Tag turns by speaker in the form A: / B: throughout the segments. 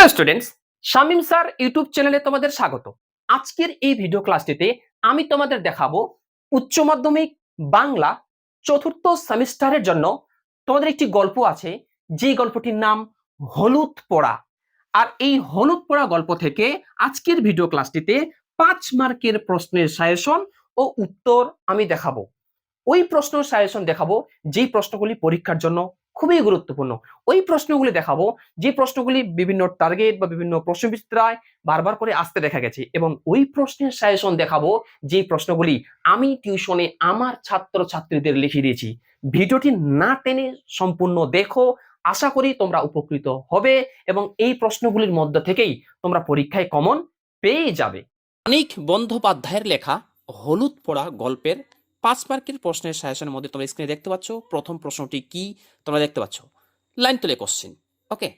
A: Hello students Shamim sir YouTube চ্যানেলে তোমাদের স্বাগত। আজকের এই ভিডিও ক্লাসটিতে আমি তোমাদের দেখাবো উচ্চ মাধ্যমিক বাংলা চতুর্থ সেমিস্টারের জন্য তোমাদের একটি গল্প আছে যে গল্পটির নাম হলুদ পোড়া। আর এই হলুদ পোড়া গল্প থেকে আজকের ভিডিও ক্লাসটিতে পাঁচ মার্কের প্রশ্নের সাজেশন ও উত্তর আমি দেখাবো। ওই প্রশ্ন সাজেশন দেখাবো, যেই প্রশ্নগুলি পরীক্ষার জন্য খুবই গুরুত্বপূর্ণ। ওই প্রশ্নগুলি দেখাবো, যে প্রশ্নগুলি বিভিন্ন টার্গেট বা বিভিন্ন প্রশ্নবিচিত্রায় বারবার করে আসতে দেখা গেছে এবং ওই প্রশ্নের সাজেশন দেখাবো, যে প্রশ্নগুলি আমি টিউশনে আমার ছাত্র ছাত্রীদের লিখে দিয়েছি। ভিডিওটি না টেনে সম্পূর্ণ দেখো, আশা করি তোমরা উপকৃত হবে এবং এই প্রশ্নগুলির মধ্য থেকেই তোমরা পরীক্ষায় কমন পেয়ে যাবে।
B: মানিক বন্দ্যোপাধ্যায়ের লেখা হলুদ পড়া গল্পের পাঁচ মার্কের প্রশ্নের সাজেশনের মধ্যে তোমরা স্ক্রিনে দেখতে পাচ্ছ। প্রথম প্রশ্নটি কি? তোমরা দেখতে পাচ্ছ। লাইন তুলে কোশ্চিন ওকে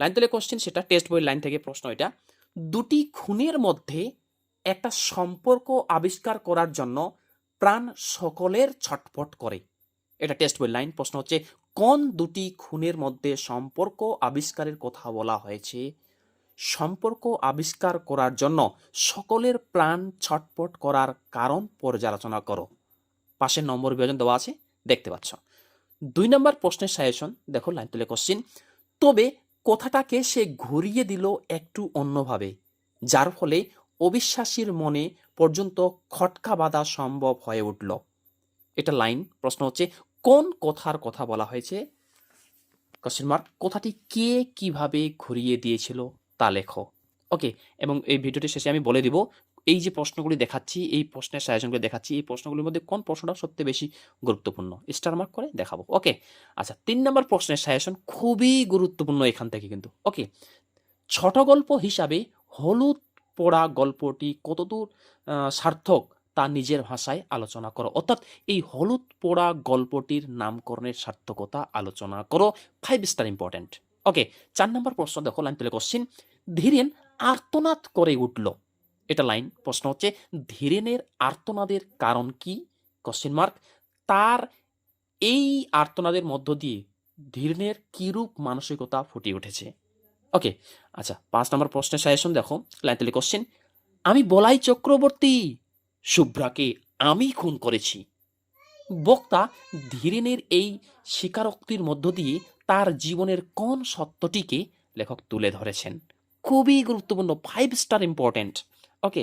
B: লাইন তুলে কোশ্চিন সেটা টেস্ট বইয়ের লাইন থেকে প্রশ্ন এটা। দুটি খুনের মধ্যে একটা সম্পর্ক আবিষ্কার করার জন্য প্রাণ সকলের ছটফট করে। এটা টেস্ট বইয়ের লাইন প্রশ্ন হচ্ছে, কোন দুটি খুনের মধ্যে সম্পর্ক আবিষ্কারের কথা বলা হয়েছে? সম্পর্ক আবিষ্কার করার জন্য সকলের প্রাণ ছটপট করার কারণ পর্যালোচনা করো। পাশের নম্বর বিভাজন দেওয়া আছে, দেখতে পাচ্ছ। দুই নম্বর প্রশ্নের সাজেশন দেখো লাইন তুলে কোশ্চিন তবে কথাটাকে সে ঘুরিয়ে দিল একটু অন্যভাবে, যার ফলে অবিশ্বাসীর মনে পর্যন্ত খটকা বাঁধা সম্ভব হয়ে উঠল। এটা লাইন প্রশ্ন হচ্ছে, কোন কথার কথা বলা হয়েছে? কোশ্চেন মার্ক কথাটি কে কীভাবে ঘুরিয়ে দিয়েছিল তা লেখো। ওকে এবং এই ভিডিওটি শেষে আমি বলে দিব এই যে প্রশ্নগুলি দেখাচ্ছি, এই প্রশ্নের সাজেশনগুলি দেখাচ্ছি, এই প্রশ্নগুলির মধ্যে কোন প্রশ্নটা সবচেয়ে বেশি গুরুত্বপূর্ণ? স্টার মার্ক করে দেখাবো। ওকে আচ্ছা তিন নম্বর প্রশ্নের সাজেশন খুবই গুরুত্বপূর্ণ এখান থেকে কিন্তু। ওকে ছোট গল্প হিসাবে হলুদ পড়া গল্পটি কতদূর সার্থক তা নিজের ভাষায় আলোচনা করো। অর্থাৎ এই হলুদ পোড়া গল্পটির নামকরণের সার্থকতা আলোচনা করো। ফাইভ স্টার ইম্পর্ট্যান্ট ওকে চার নম্বর প্রশ্ন দেখো লাইন তুলে কোশ্চিন ধীরেন আর্তনাদ করে উঠল। এটা লাইন। প্রশ্ন হচ্ছে, ধীরেনের আর্তনাদের কারণ কি? কোশ্চেন মার্ক তার এই আর্তনাদের মধ্য দিয়ে ধীরেনের কিরূপ মানসিকতা ফুটে উঠেছে? ওকে আচ্ছা পাঁচ নম্বর প্রশ্নের সাজেশন দেখো লাইন তুলে কোশ্চেন আমি বলাই চক্রবর্তী, শুভ্রাকে আমি খুন করেছি। বক্তা ধীরেনের এই স্বীকারোক্তির মধ্য দিয়ে তার জীবনের কোন সত্যটিকে লেখক তুলে ধরেছেন? খুবই গুরুত্বপূর্ণ ফাইভ স্টার ইম্পর্ট্যান্ট ওকে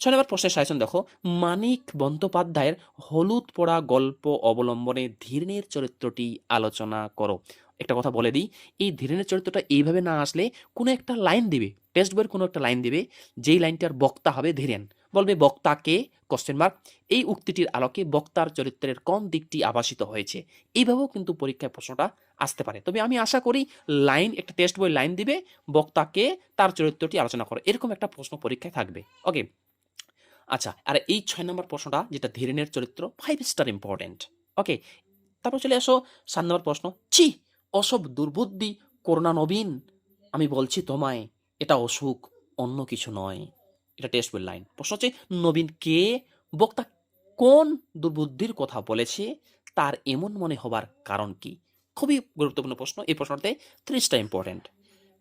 B: ছয় নম্বর প্রশ্নের সাজেশন দেখো। মানিক বন্দ্যোপাধ্যায়ের হলুদ পড়া গল্প অবলম্বনে ধীরেনের চরিত্রটি আলোচনা করো। একটা কথা বলে দিই, এই ধীরেনের চরিত্রটা এইভাবে না আসলে কোনো একটা লাইন দিবে, টেক্সট বইয়ের কোনো একটা লাইন দিবে, যেই লাইনটার বক্তা হবে ধীরেন। বলবে, বক্তাকে? কোশ্চেন মার্ক এই উক্তিটির আলোকে বক্তার চরিত্রের কোন দিকটি আভাসিত হয়েছে? এইভাবেও কিন্তু পরীক্ষায় প্রশ্নটা আসতে পারে। তবে আমি আশা করি লাইন, একটা টেস্ট বই লাইন দিবে, বক্তাকে তার চরিত্রটি আলোচনা করো। এরকম একটা প্রশ্ন পরীক্ষায় থাকবে। ওকে আচ্ছা আর এই ছয় নম্বর প্রশ্নটা, যেটা ধীরেনের চরিত্র ফাইভ স্টার ইম্পর্টেন্ট ওকে তারপর চলে আসো সাত নম্বর প্রশ্ন। চি অসব দুর্বুদ্ধি করোনা নবীন, আমি বলছি তোমায়, এটা অসুখ, অন্য কিছু নয়। এটা টেস্ট বই লাইন প্রশ্ন হচ্ছে, নবীন কে? বক্তা কোন দুর্বুদ্ধির কথা বলেছে? তার এমন মনে হবার কারণ কি? খুবই গুরুত্বপূর্ণ প্রশ্ন, এই প্রশ্নটাতে ত্রিশটা ইম্পর্টেন্ট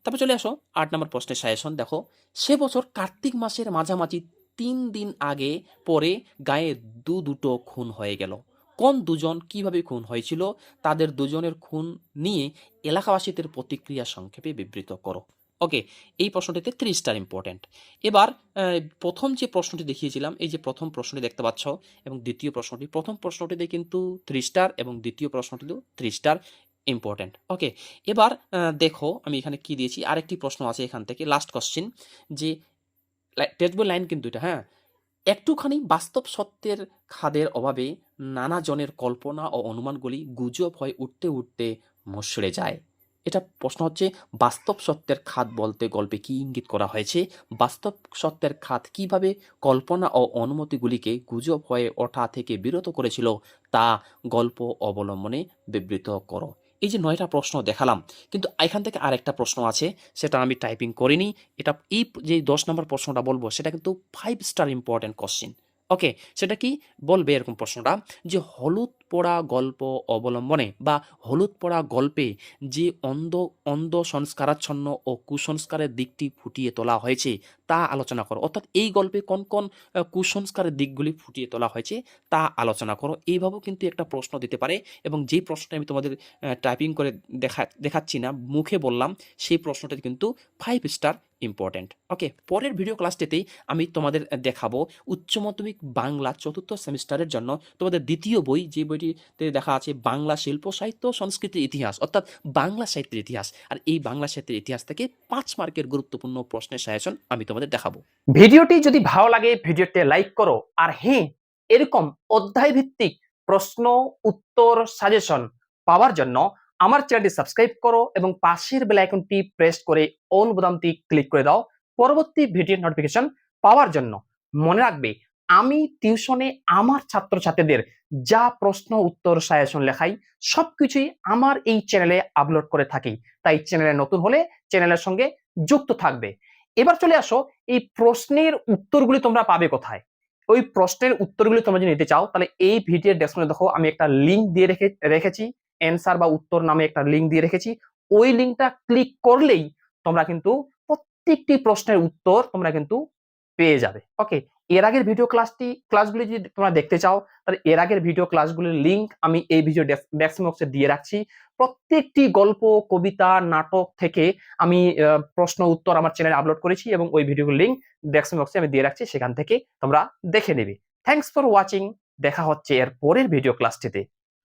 B: তারপর চলে আসো, আট নম্বর প্রশ্নের সাজেশন দেখো। সে বছর কার্তিক মাসের মাঝামাঝি তিন দিন আগে পরে গায়ে দু দুটো খুন হয়ে গেল। কোন দুজন কীভাবে খুন হয়েছিল? তাদের দুজনের খুন নিয়ে এলাকাবাসীদের প্রতিক্রিয়া সংক্ষেপে বিবৃত করো। ওকে এই প্রশ্নটিতে ত্রিশ স্টার ইম্পর্টেন্ট এবার প্রথম যে প্রশ্নটি দেখিয়েছিলাম, এই যে প্রথম প্রশ্নটি দেখতে পাচ্ছ এবং দ্বিতীয় প্রশ্নটি, প্রথম প্রশ্নটিতে কিন্তু থ্রি স্টার এবং দ্বিতীয় প্রশ্নটিতেও থ্রি স্টার ইম্পর্টেন্ট ওকে এবার দেখো আমি এখানে কি দিয়েছি, আরেকটি প্রশ্ন আছে এখান থেকে লাস্ট কোশ্চিন যে টেক্সট লাইন কিন্তু এটা হ্যাঁ? একটুখানি বাস্তব সত্যের খাদের অভাবে নানা জনের কল্পনা ও অনুমানগুলি গুজব হয়ে উঠতে উঠতে মসড়ে যায়। এটা প্রশ্ন হচ্ছে, বাস্তব সত্যের খাত বলতে গল্পে কি ইঙ্গিত করা হয়েছে? বাস্তব সত্যের খাত কীভাবে কল্পনা ও অনুমতিগুলিকে গুজব হয়ে ওঠা থেকে বিরত করেছিল, তা গল্প অবলম্বনে বিবৃত করো। এই যে নয়টা প্রশ্ন দেখালাম, কিন্তু এখান থেকে আরেকটা প্রশ্ন আছে, সেটা আমি টাইপিং করিনি। এটা এই যে দশ নম্বর প্রশ্নটা বলব, সেটা কিন্তু five star important question okay সেটা কি? বলবে এরকম প্রশ্নটা যে হলুদ পড়া গল্প অবলম্বনে বা হলুদ পড়া গল্পে যে অন্ধ অন্ধ সংস্কারাচ্ছন্ন ও কুসংস্কারের দিকটি ফুটিয়ে তোলা হয়েছে তা আলোচনা করো। অর্থাৎ এই গল্পে কোন কোন কুসংস্কারের দিকগুলি ফুটিয়ে তোলা হয়েছে তা আলোচনা করো। এইভাবেও কিন্তু একটা প্রশ্ন দিতে পারে এবং যেই প্রশ্নটা আমি তোমাদের টাইপিং করে দেখা, দেখাচ্ছি না, মুখে বললাম, সেই প্রশ্নটা কিন্তু ফাইভ স্টার ইম্পর্ট্যান্ট ওকে পরের ভিডিও ক্লাসটিতেই আমি তোমাদের দেখাবো উচ্চ মাধ্যমিক বাংলা চতুর্থ সেমিস্টারের জন্য তোমাদের দ্বিতীয় বই, যে বইটিতে দেখা আছে বাংলা শিল্প, সাহিত্য সংস্কৃতির ইতিহাস, অর্থাৎ বাংলা সাহিত্যের ইতিহাস। আর এই বাংলা সাহিত্যের ইতিহাস থেকে পাঁচ মার্কের গুরুত্বপূর্ণ প্রশ্নের সাজেশন আমি তোমাদের দেখাবো।
A: ভিডিওটি যদি ভালো লাগে, ভিডিওতে লাইক করো। আর হ্যাঁ এরকম অধ্যায় ভিত্তিক প্রশ্ন, উত্তর সাজেশন পাওয়ার জন্য আমার চ্যানেলটি সাবস্ক্রাইব করো এবং পাশের বেল আইকনটি প্রেস করে অল বোতামটি ক্লিক করে দাও পরবর্তী ভিডিওর নোটিফিকেশন পাওয়ার জন্য। মনে রাখবে, আমি টিউশনে আমার ছাত্রছাত্রীদের যা প্রশ্ন, উত্তর সাজেশন লেখাই, সবকিছুই আমার এই চ্যানেলে আপলোড করে থাকি। তাই চ্যানেলে নতুন হলে চ্যানেলের সঙ্গে যুক্ত থাকবে। এবার চলে আসো, এই প্রশ্নের উত্তরগুলি তোমরা পাবে কোথায়? ওই প্রশ্নের উত্তরগুলি তোমরা যদি নিতে চাও, তাহলে এই ভিডিওর ডেসক্রিপশনে দেখো, আমি একটা লিংক দিয়ে রেখে, রেখেছি। অ্যান্সার বা উত্তর নামে একটা লিংক দিয়ে রেখেছি। ওই লিঙ্কটা ক্লিক করলেই তোমরা কিন্তু প্রত্যেকটি প্রশ্নের উত্তর তোমরা কিন্তু পেয়ে যাবে। ওকে এর আগের ভিডিও ক্লাসটি ক্লাসগুলি যদি তোমরা দেখতে চাও, তাহলে এর আগের ভিডিও ক্লাসগুলির লিঙ্ক আমি এই ভিডিও ডেসক্রিপশন বক্সে দিয়ে রাখছি। প্রত্যেকটি গল্প, কবিতা, নাটক থেকে আমি প্রশ্ন, উত্তর আমার চ্যানেলে আপলোড করেছি এবং ওই ভিডিওগুলোর লিঙ্ক ডেসক্রিপশন বক্সে আমি দিয়ে রাখছি। সেখান থেকে তোমরা দেখে নেবে। থ্যাংকস ফর ওয়াচিং দেখা হচ্ছে এর পরের ভিডিও ক্লাসটিতে